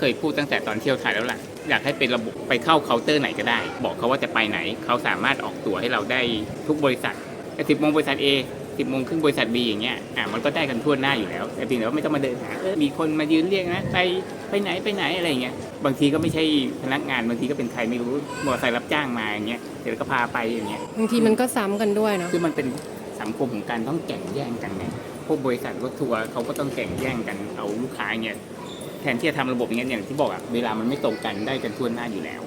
เคยพูดตั้งแต่ตอนเที่ยวไทยแล้วล่ะ อยากให้เป็นระบบไปเข้าเคาน์เตอร์ไหนก็ได้ บอกเขาว่าจะไปไหน เขาสามารถออกตั๋วให้เราได้ทุกบริษัทสิบโมงบริษัท A สิบโมงครึ่งบริษัท B อย่างเงี้ย อะมันก็ได้กันทั่วหน้าอยู่แล้ว แต่เพียงแต่ว่าไม่ต้องมาเดินหาเออมีคนมายืนเรียกนะ ไปไปไหนไปไหนอะไรอย่างเงี้ย บางทีก็ไม่ใช่พนักงาน บางทีก็เป็นใครไม่รู้มอเตอร์ไซค์รับจ้างมาอย่างเงี้ย เดี๋ยวก็พาไปอย่างเงี้ย บางทีมันก็ซ้ำกันด้วยเนาะ คือมันเป็นสังคมของการต้องแข่งแย่งกันไงพวกบริษัทรถทัวร์เขาก็ต้องแข่งแย่งกันเอาลูกค้าเงี้ย แทนที่จะทำระบบอย่างเงี้ยอย่างที่บอกอะเวลามันไม่ตรงกันได้กันทั่วหน้าอยู่แล้ว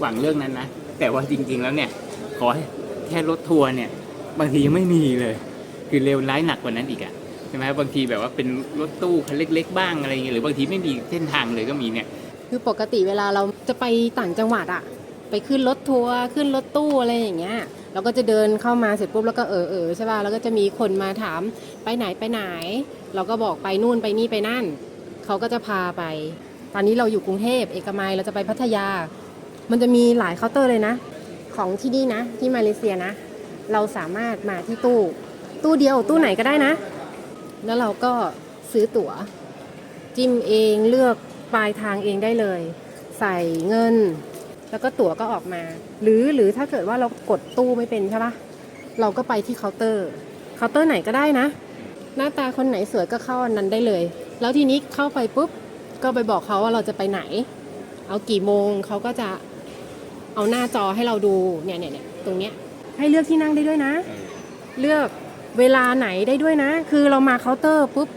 หวังเรื่องนั้นนะแต่ว่าจริง ๆ แล้วเนี่ย ขอให้แค่รถทัวร์เนี่ย บางทียังไม่มีเลย คือเลวร้ายหนักกว่านั้นอีกอะใช่ไหมบางทีแบบว่าเป็นรถตู้คันเล็ก ๆ บ้างอะไรเงี้ยหรือบางทีไม่มีเส้นทางเลยก็มีเนี่ยคือปกติเวลาเราจะไปต่างจังหวัดอะไปขึ้นรถทัวร์ขึ้นรถตู้อะไรอย่างเงี้ยเราก็จะเดินเข้ามาเสร็จปุ๊บแล้วก็เออเออใช่ป่ะแล้วก็จะมีคนมาถามไปไหนไปไหน เราก็บอกไปนู่นไปนี่ไปนั่น เขาก็จะพาไป ตอนนี้เราอยู่กรุงเทพเอกมัยเราจะไปพัทยา มันจะมีหลายเคาน์เตอร์เลยนะ ของที่นี่นะ ที่มาเลเซียนะ เราสามารถมาที่ตู้ ตู้เดียวตู้ไหนก็ได้นะ แล้วเราก็ซื้อตั๋ว จิ้มเองเลือกปลายทางเองได้เลย ใส่เงิน แล้วก็ตั๋วก็ออกมา หรือหรือถ้าเกิดว่าเรากดตู้ไม่เป็นใช่ปะเราก็ไปที่เคาน์เตอร์เคาน์เตอร์ไหนก็ได้นะ หน้าตาคนไหนสวยก็เข้าอันนั้นได้เลย แล้วทีนี้เข้าไปปุ๊บก็ไปบอกเขาว่าเราจะไปไหน เอากี่โมงเขาก็จะเอาหน้าจอให้เราดูเนี่ยเนี่ยเนี่ยตรงเนี้ยให้เลือกที่นั่งได้ด้วยนะ เลือกเวลาไหนได้ด้วยนะ คือเรามาเคาน์เตอร์ปุ๊บ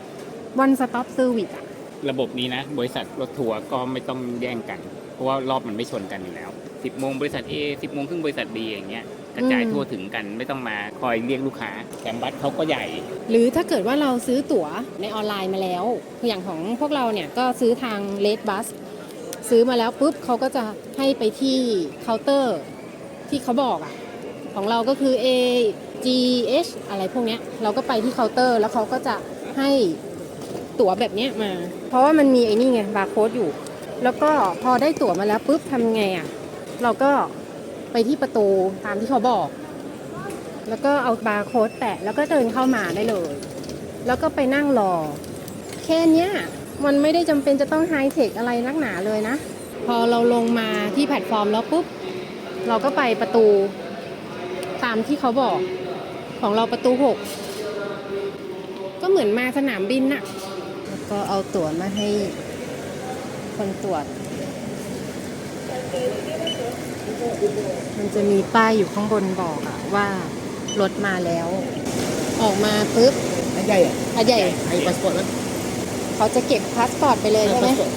วันสต็อปเซอร์วิสอะระบบนี้นะ บริษัทรถทัวร์ก็ไม่ต้องแย่งกัน เพราะว่ารอบมันไม่ชนกันอยู่แล้ว 10โมงบริษัท A 10โมงครึ่งบริษัท B อย่างเงี้ย กระจายทั่วถึงกัน ไม่ต้องมาคอยเรียกลูกค้าแถมบัตรเขาก็ใหญ่ หรือถ้าเกิดว่าเราซื้อตั๋วในออนไลน์มาแล้วคืออย่างของพวกเราเนี่ยก็ซื้อทางเลดบัสซื้อมาแล้วปุ๊บเขาก็จะให้ไปที่เคาน์เตอร์ที่เขาบอกอะของเราก็คือ A G H อะไรพวกเนี้ยเราก็ไปที่เคาน์เตอร์แล้วเขาก็จะให้ตั๋วแบบเนี้ยมา เพราะว่ามันมีไอ้นี่ไงบาร์โค้ดอยู่ แล้วก็พอได้ตั๋วมาแล้วปุ๊บทำไงอะเราก็ ไปที่ประตูตามที่เขาบอก แล้วก็เอาบาร์โค้ดแตะแล้วก็เดินเข้ามาได้เลย แล้วก็ไปนั่งรอ แค่เนี้ยมันไม่ได้จำเป็นจะต้องไฮเทคอะไรนักหนาเลยนะ พอเราลงมาที่แพลตฟอร์มแล้วปุ๊บ เราก็ไปประตูตามที่เขาบอกของเราประตูหกก็เหมือนมาสนามบินน่ะ ก็เอาตั๋วมาให้คนตรวจ มันจะมีป้ายอยู่ข้างบนบอกอะว่ารถมาแล้ว ออกมาปุ๊บ Anh dày à? อาใหญ่ Anh passport đó. เขาจะเก็บพาสปอร์ตไปเลยใช่ไหม Passport.